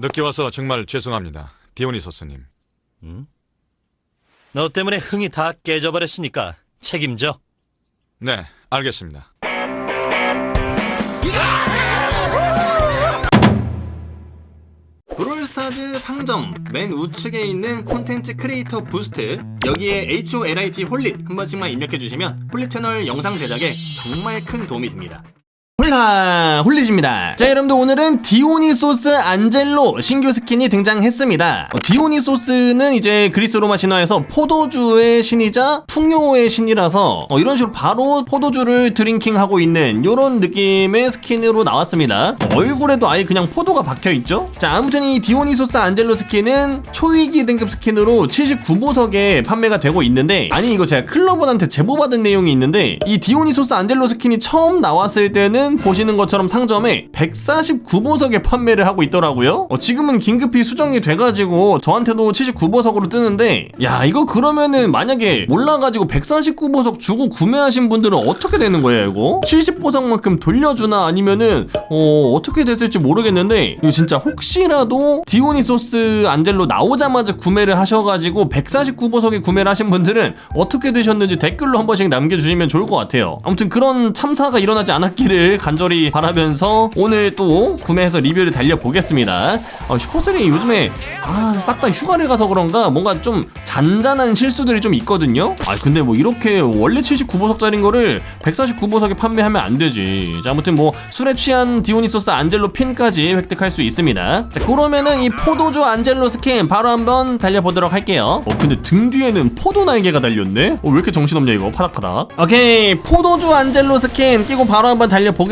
늦게 와서 정말 죄송합니다. 디오니소스님. 너 때문에 흥이 다 깨져버렸으니까 책임져. 네, 알겠습니다. 브롤스타즈 상점 맨 우측에 있는 콘텐츠 크리에이터 부스트 여기에 HOLIT 홀릿 한 번씩만 입력해 주시면 홀릿 채널 영상 제작에 정말 큰 도움이 됩니다. 홀라 홀릿입니다. 자 여러분들 오늘은 디오니소스 안젤로 신규 스킨이 등장했습니다. 어, 디오니소스는 이제 그리스 로마 신화에서 포도주의 신이자 풍요의 신이라서 어, 이런 식으로 바로 포도주를 드링킹하고 있는 이런 느낌의 스킨으로 나왔습니다. 어, 얼굴에도 아예 그냥 포도가 박혀 있죠. 자 아무튼 이 디오니소스 안젤로 스킨은 초위기 등급 스킨으로 79보석에 판매가 되고 있는데 아니 이거 제가 클로버한테 제보받은 내용이 있는데 이 디오니소스 안젤로 스킨이 처음 나왔을 때는 보시는 것처럼 상점에 149보석에 판매를 하고 있더라고요. 어, 지금은 긴급히 수정이 돼가지고 저한테도 79보석으로 뜨는데 야 이거 그러면은 만약에 몰라가지고 149보석 주고 구매하신 분들은 어떻게 되는 거예요 이거? 70보석만큼 돌려주나 아니면은 어 어떻게 됐을지 모르겠는데 이거 진짜 혹시라도 디오니소스 안젤로 나오자마자 구매를 하셔가지고 149보석에 구매를 하신 분들은 어떻게 되셨는지 댓글로 한 번씩 남겨주시면 좋을 것 같아요. 아무튼 그런 참사가 일어나지 않았기를 간절히 바라면서 오늘 또 구매해서 리뷰를 달려보겠습니다. 어, 슈퍼슬이 요즘에 아, 싹 다 휴가를 가서 그런가 뭔가 좀 잔잔한 실수들이 좀 있거든요. 아 근데 뭐 이렇게 원래 79보석짜린 거를 149보석에 판매하면 안 되지. 자 아무튼 뭐 술에 취한 디오니소스 안젤로 핀까지 획득할 수 있습니다. 자 그러면은 이 포도주 안젤로 스킨 바로 한번 달려보도록 할게요. 어 근데 등 뒤에는 포도 날개가 달렸네. 어, 왜 이렇게 정신없냐 이거 파닥파닥. 오케이 포도주 안젤로 스킨 끼고 바로 한번 달려보겠습니다.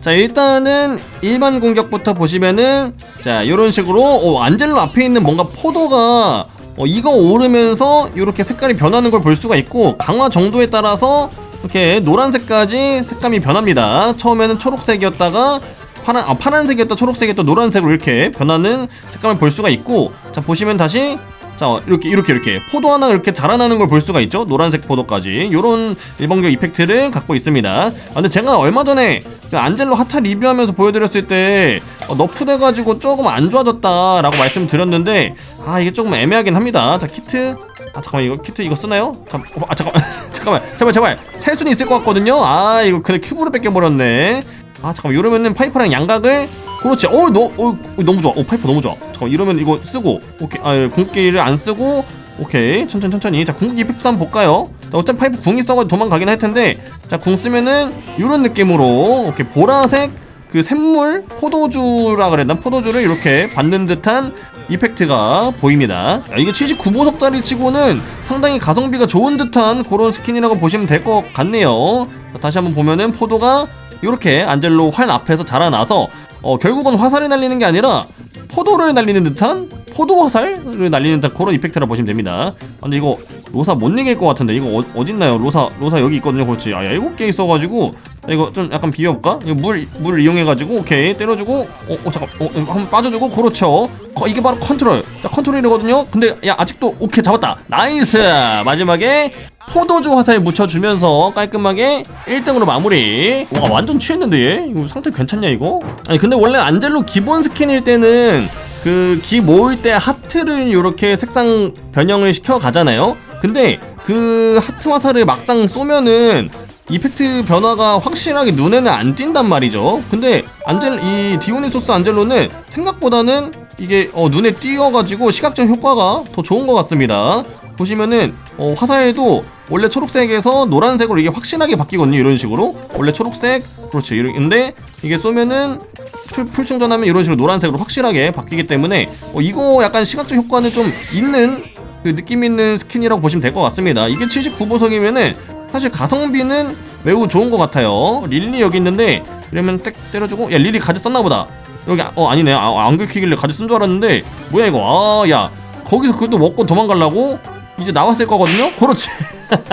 자 일단은 일반 공격부터 보시면은 자 이런 식으로 어, 안젤로 앞에 있는 뭔가 포도가 어, 이거 오르면서 이렇게 색깔이 변하는 걸 볼 수가 있고 강화 정도에 따라서 이렇게 노란색까지 색감이 변합니다. 처음에는 초록색이었다가 파란 아, 파란색이었다 초록색이었다 노란색으로 이렇게 변하는 색감을 볼 수가 있고 자 보시면 다시 자 이렇게 이렇게 이렇게. 포도 하나 이렇게 자라나는 걸 볼 수가 있죠? 노란색 포도까지. 요런 일반적 이펙트를 갖고 있습니다. 아, 근데 제가 얼마 전에 그 안젤로 하차 리뷰하면서 보여드렸을 때 어, 너프돼가지고 조금 안 좋아졌다라고 말씀드렸는데 아 이게 조금 애매하긴 합니다. 자 키트. 아 잠깐만 이거 키트 이거 쓰나요? 잠, 어, 아 잠깐만. 잠깐만 제발 제발. 살 수는 있을 것 같거든요? 아 이거 근데 큐브로 뺏겨버렸네. 아 잠깐만. 이러면은 파이프랑 양각을 그렇지. 어, 너, 어 너무 좋아. 어 파이프 너무 좋아. 잠깐만 이러면 이거 쓰고 오케이. 아 예, 궁극기를 안 쓰고 오케이. 천천히 천천히. 자 궁극기 이펙트 한번 볼까요? 자 어차피 파이프 궁이 써가지고 도망가긴 할 텐데 자 궁 쓰면은 이런 느낌으로 오케이. 보라색 그 샘물 포도주라 그랬나? 포도주를 이렇게 받는 듯한 이펙트가 보입니다. 야, 이게 79보석짜리 치고는 상당히 가성비가 좋은 듯한 그런 스킨이라고 보시면 될 것 같네요. 자, 다시 한번 보면은 포도가 이렇게 안젤로 활 앞에서 자라나서 어, 결국은 화살을 날리는 게 아니라 포도를 날리는 듯한 포도 화살을 날리는 듯한 그런 이펙트라 보시면 됩니다. 아, 근데 이거 로사 못 이길 것 같은데 이거 어, 어딨나요? 로사 로사 여기 있거든요. 그렇지. 아, 야, 일곱 개 있어가지고 나 이거 좀 약간 비벼볼까? 이거 물 물을 이용해가지고 오케이 때려주고 어, 어 잠깐 어 한번 빠져주고 그렇죠. 어, 이게 바로 컨트롤. 자 컨트롤이거든요. 근데 야 아직도 오케이 잡았다. 나이스. 마지막에 포도주 화살 묻혀주면서 깔끔하게 1등으로 마무리. 와 완전 취했는데 얘? 이거 상태 괜찮냐 이거? 아니 근데 원래 안젤로 기본 스킨일 때는 그 기 모을 때 하트를 이렇게 색상 변형을 시켜 가잖아요. 근데 그 하트 화살을 막상 쏘면은 이펙트 변화가 확실하게 눈에는 안 띈단 말이죠. 근데 안젤 이 디오니소스 안젤로는 생각보다는 이게 어, 눈에 띄어가지고 시각적 효과가 더 좋은 것 같습니다. 보시면은 어, 화살도 원래 초록색에서 노란색으로 이게 확실하게 바뀌거든요. 이런 식으로 원래 초록색 그렇죠. 이런데 이게 쏘면은 풀, 풀충전하면 이런 식으로 노란색으로 확실하게 바뀌기 때문에 어, 이거 약간 시각적 효과는 좀 있는 그 느낌 있는 스킨이라고 보시면 될 것 같습니다. 이게 79보석이면은 사실 가성비는 매우 좋은 것 같아요. 릴리 여기 있는데 이러면 딱 때려주고 야 릴리 가지 썼나 보다. 여기 아- 어 아니네 아, 안 긁히길래 가지 쓴 줄 알았는데 뭐야 이거 아야 거기서 그것도 먹고 도망가려고 이제 나왔을 거거든요. 그렇지.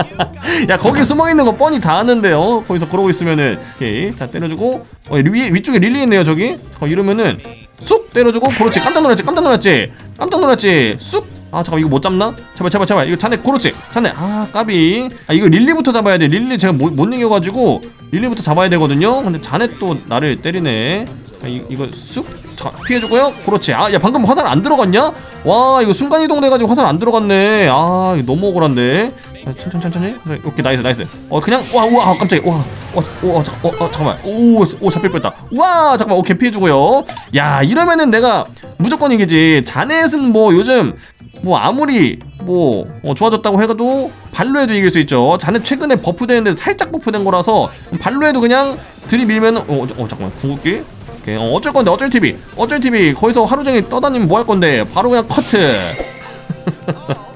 야 거기 숨어 있는 거 뻔히 다 아는데요. 거기서 그러고 있으면은 오케이 자 때려주고 어 위, 위쪽에 릴리 있네요 저기. 어 이러면은 쑥 때려주고 그렇지 깜짝 놀랐지 깜짝 놀랐지 깜짝 놀랐지 쑥. 아 잠깐 이거 못 잡나? 제발 제발 제발 이거 자네 그렇지 자네 아 까비 아 이거 릴리부터 잡아야 돼 릴리 제가 못, 못 이겨가지고 릴리부터 잡아야 되거든요 근데 자네 또 나를 때리네 아, 이, 이거 쑥 자, 피해주고요. 그렇지. 아, 야 방금 화살 안 들어갔냐? 와 이거 순간 이동 돼가지고 화살 안 들어갔네. 아 이거 너무 억울한데. 아, 천천히 천천히. 그래, 오케이 나이스 나이스. 어 그냥 와 우와 아, 깜짝이야. 와. 와, 와, 잠, 어, 어, 잠깐만. 오, 오, 잡힐 뻔했다. 와, 잠깐만. 오케이, 피해주고요. 야, 이러면은 내가 무조건 이기지. 자넷은 뭐 요즘 뭐 아무리 뭐 어, 좋아졌다고 해도 발로 해도 이길 수 있죠. 자넷 최근에 버프되는데 살짝 버프된 거라서 발로 해도 그냥 들이밀면 어, 어, 어 잠깐만 궁극기. 오케이, 어, 어쩔 건데 어쩔 TV 어쩔 TV 거기서 하루 종일 떠다니면 뭐 할 건데 바로 그냥 커트.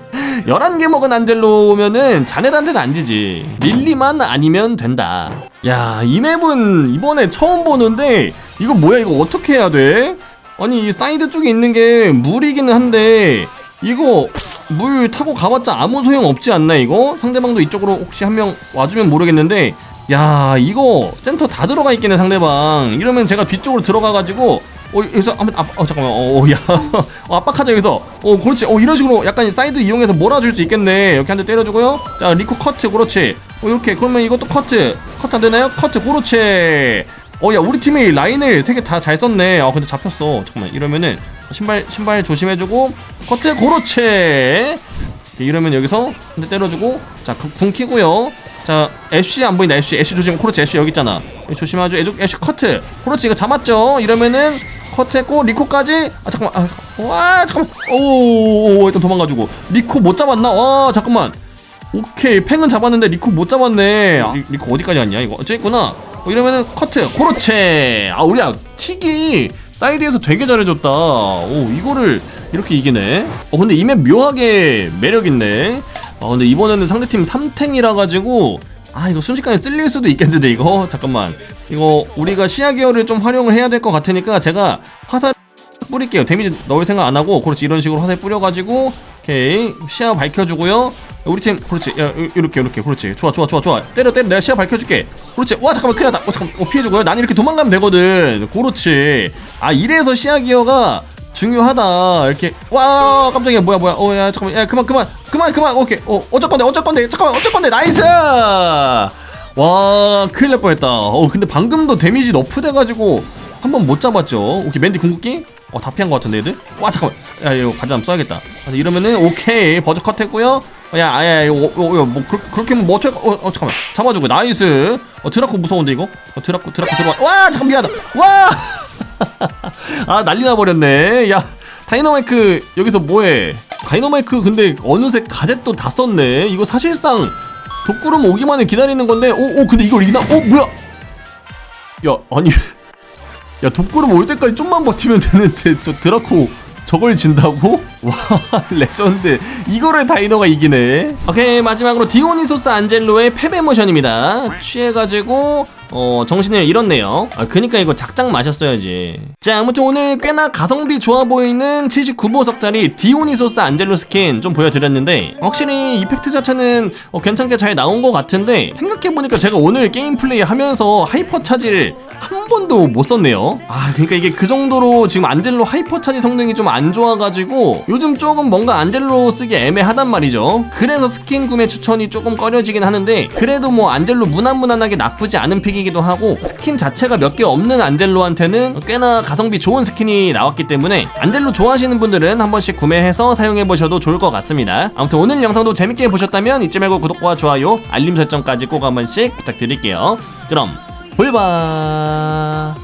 11개 먹은 안젤로면은 자네들한테는 안 지지. 릴리만 아니면 된다. 야, 이 맵은 이번에 처음 보는데 이거 뭐야? 이거 어떻게 해야 돼? 아니, 이 사이드 쪽에 있는 게 물이기는 한데 이거 물 타고 가봤자 아무 소용 없지 않나 이거? 상대방도 이쪽으로 혹시 한 명 와주면 모르겠는데 야 이거 센터 다 들어가 있겠네 상대방. 이러면 제가 뒤쪽으로 들어가가지고 어 여기서 한번 아, 어 잠깐만. 어야. 어, 압박하자 여기서. 어 그렇지. 어 이런 식으로 약간 사이드 이용해서 몰아줄 수 있겠네. 이렇게 한 대 때려주고요. 자 리코 커트 그렇지. 어 이렇게. 그러면 이것도 커트. 커트 안 되나요? 커트 그렇지. 어 야 우리 팀이 라인을 세 개 다 잘 썼네. 아 근데 잡혔어. 잠깐만. 이러면은 신발 신발 조심해주고 커트 그렇지. 이러면 여기서 한 대 때려주고 자궁 키고요 자 애쉬 안 보인다 애쉬. 애쉬 조심. 코르치 애쉬 여기 있잖아. 애쉬 조심하죠. 애쉬, 애쉬 커트. 코르치 이거 잡았죠? 이러면은 커트했고 리코까지. 아 잠깐만. 아. 와 잠깐만. 오오오 일단 도망가지고. 리코 못 잡았나? 와 잠깐만. 오케이. 팽은 잡았는데 리코 못 잡았네. 아, 리, 리코 어디까지 갔냐 이거? 어째 있구나 어, 이러면은 커트. 그렇지 아 우리야 틱이 사이드에서 되게 잘해줬다. 오 이거를 이렇게 이기네. 어 근데 이 맵 묘하게 매력있네 아 근데 이번에는 상대팀 3탱이라 가지고 아 이거 순식간에 쓸릴 수도 있겠는데 이거? 잠깐만. 이거 우리가 시야 기어를 좀 활용을 해야 될 것 같으니까 제가 화살 뿌릴게요. 데미지 넣을 생각 안 하고 그렇지 이런 식으로 화살 뿌려가지고 오케이. 시야 밝혀주고요. 우리 팀 그렇지. 야 요- 요렇게 요렇게. 그렇지. 좋아 좋아 좋아 좋아. 때려 때려. 내가 시야 밝혀줄게. 그렇지. 와 잠깐만. 큰일 났다. 어 잠깐 어 피해주고요. 난 이렇게 도망가면 되거든. 그렇지. 아 이래서 시야 기어가 중요하다. 이렇게 와 깜짝이야. 뭐야 뭐야. 어 야 잠깐만. 야 그만 그만. 그만 그만. 오케이. 어 어쩔 건데 어쩔 건데. 잠깐만 어쩔 건데. 나이스! 와 큰일 날 뻔했다. 어 근데 방금도 데미지 너프 돼가지고 한 번 못 잡았죠. 오케이 맨디 궁극기? 어 다 피한 것 같은데 애들? 와 잠깐만. 야 이거 가자 한번 써야겠다. 아, 이러면은 오케이. 버즈 컷 했고요. 어, 야 아야 이거 어, 어, 어, 뭐 그, 그렇 게 하면 뭐 어떻게 어, 어 잠깐만. 잡아주고. 나이스. 어 드라코 무서운데 이거? 어 드라코 드라코 들어와. 와 잠깐 미안하다. 와 아 난리 나버렸네. 야 다이너마이크 여기서 뭐해? 다이너마이크 근데 어느새 가젯도 다 썼네. 이거 사실상 독구름 오기만을 기다리는 건데 오, 오 근데 이걸 이기나? 어 뭐야? 야 아니 야 독구름 올 때까지 좀만 버티면 되는데 저 드라코 저걸 진다고? 와 레전드. 이거를 다이너가 이기네. 오케이 마지막으로 디오니소스 안젤로의 패배 모션입니다. 취해가지고 어 정신을 잃었네요. 아 그니까 이거 작작 마셨어야지. 자 아무튼 오늘 꽤나 가성비 좋아 보이는 79보석짜리 디오니소스 안젤로 스킨 좀 보여드렸는데 확실히 이펙트 자체는 어, 괜찮게 잘 나온 것 같은데 생각해보니까 제가 오늘 게임 플레이 하면서 하이퍼 차지를 한 번도 못 썼네요. 아 그러니까 이게 그 정도로 지금 안젤로 하이퍼 차지 성능이 좀 안 좋아가지고 요즘 조금 뭔가 안젤로 쓰기 애매하단 말이죠. 그래서 스킨 구매 추천이 조금 꺼려지긴 하는데 그래도 뭐 안젤로 무난무난하게 나쁘지 않은 픽이기도 하고 스킨 자체가 몇 개 없는 안젤로한테는 꽤나 가성비 좋은 스킨이 나왔기 때문에 안젤로 좋아하시는 분들은 한 번씩 구매해서 사용해보셔도 좋을 것 같습니다. 아무튼 오늘 영상도 재밌게 보셨다면 잊지 말고 구독과 좋아요 알림 설정까지 꼭 한 번씩 부탁드릴게요. 그럼 볼바